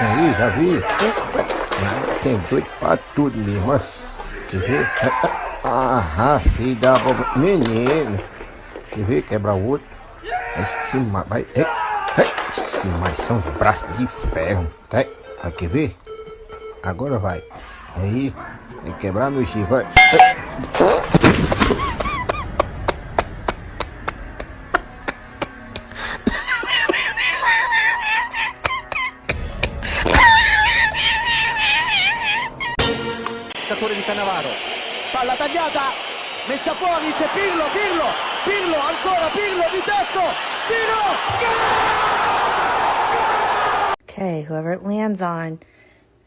Aí, já vi. Tem doido pra tudo mesmo, ó. Quer ver? Ah, filho da abóbora. Menino. Quer ver? Quebra o outro. Esse ma- vai. É. Esse mais são os braços de ferro. Tá? Ah, quer ver? Agora vai. Aí. Vai quebrar no chifre. Vai. Palla tagliata, messa fuori, c'è Pirlo, Pirlo, Pirlo, ancora Pirlo di tacco, tiro, Okay, whoever it lands on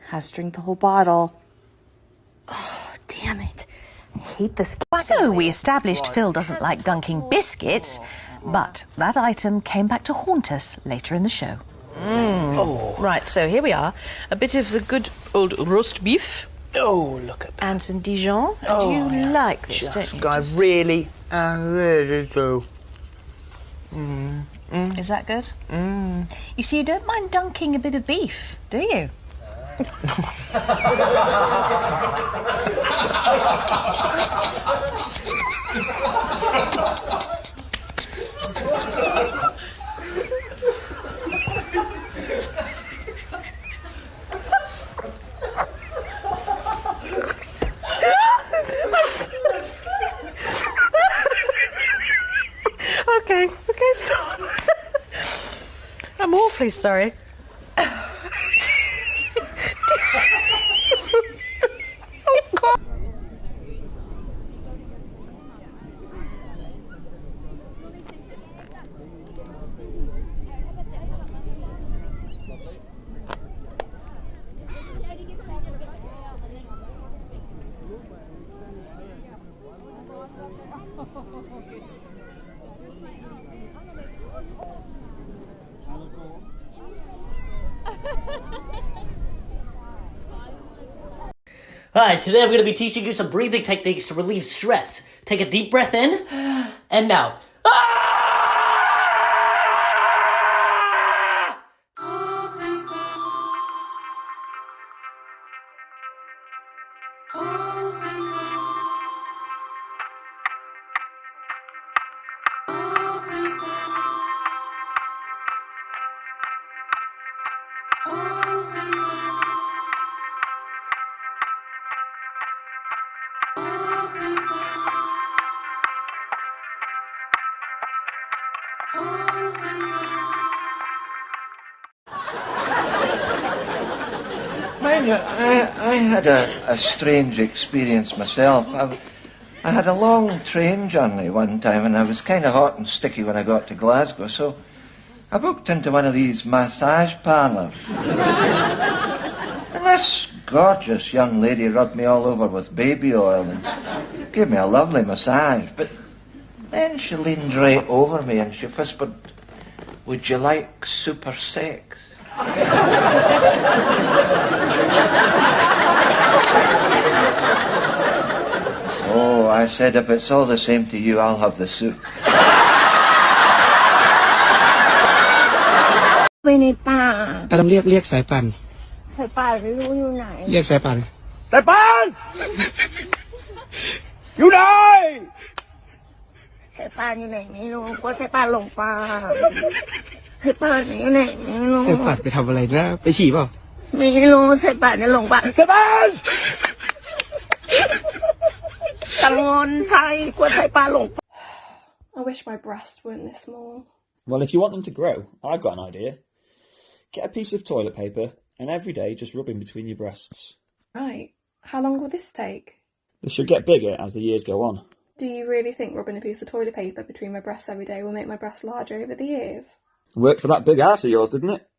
has to drink the whole bottle. Oh, damn it. I hate this. So we established Phil doesn't like dunking biscuits, but that item came back to haunt us later in the show. Hmm. Right, so here we are. A bit of the good old roast beef Oh, look at that. and some Dijon. Oh, you yes. like this, Just don't you? I Just- really, I really do. Mm, mm. Is that good? Mm. You see, you don't mind dunking a bit of beef, do you? Okay, okay, stop. I'm awfully sorry. Hi, today I'm going to be teaching you some breathing techniques to relieve stress. Take a deep breath in and out. Ah! I, I had a, a strange experience myself. I, I had a long train journey one time and I was kind of hot and sticky when I got to Glasgow, so I booked into one of these massage parlours. and this gorgeous young lady rubbed me all over with baby oil and gave me a lovely massage. But then she leaned right over me and she whispered, Would you like super sex? I said, if it's all the same to you, I'll have the soup. ไปในป่าก็ต้องเรียกเรียกสายปั่นสายป่าไม่รู้อยู่ไหน เรียกสายปั่นแต่ปานอยู่ไหนสายป่าอยู่ไหนไม่รู้กลัวสายป่าหลงป่าสายป่าอยู่ไหนไม่รู้สายปั่นไปทำอะไรนะ ไปฉี่เปล่าไม่รู้สายป่าเนี่ยหลงป่าแต่ปานกังวลใจกลัวสายป่าหลงป่า I wish my breasts weren't this small. Well, if you want them to grow, I've got an idea. Get a piece of toilet paper and every day just rub in between your breasts. Right. How long will this take? They should get bigger as the years go on. Do you really think rubbing a piece of toilet paper between my breasts every day will make my breasts larger over the years? Worked for that big ass of yours, didn't it?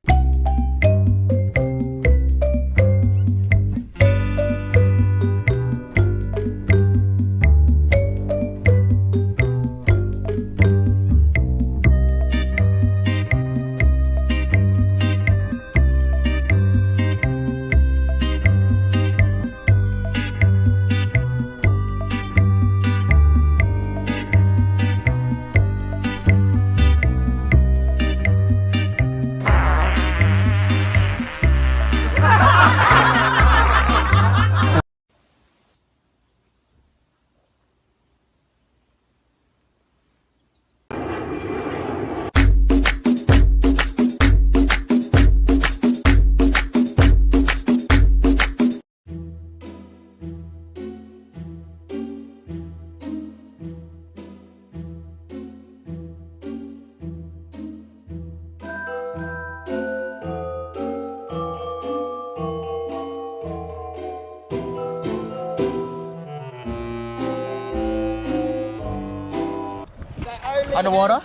Underwater?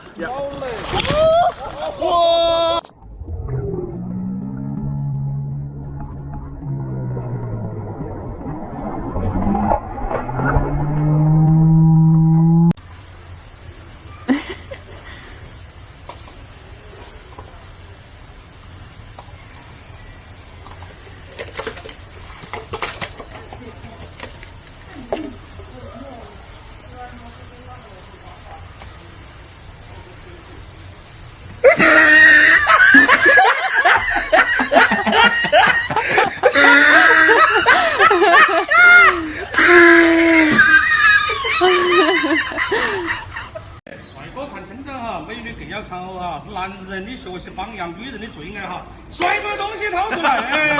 帅哥看称赞哈，美女更要看好哈，是男人的学习榜样，女人的最爱哈。帅哥的东西掏出来，哎，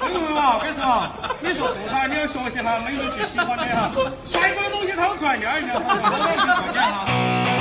朋友们嘛？开始嘛？你说是噻，你要学习哈，美女最喜欢的哈。帅哥的东西掏出来，亮一亮哈，多少钱赚点哈。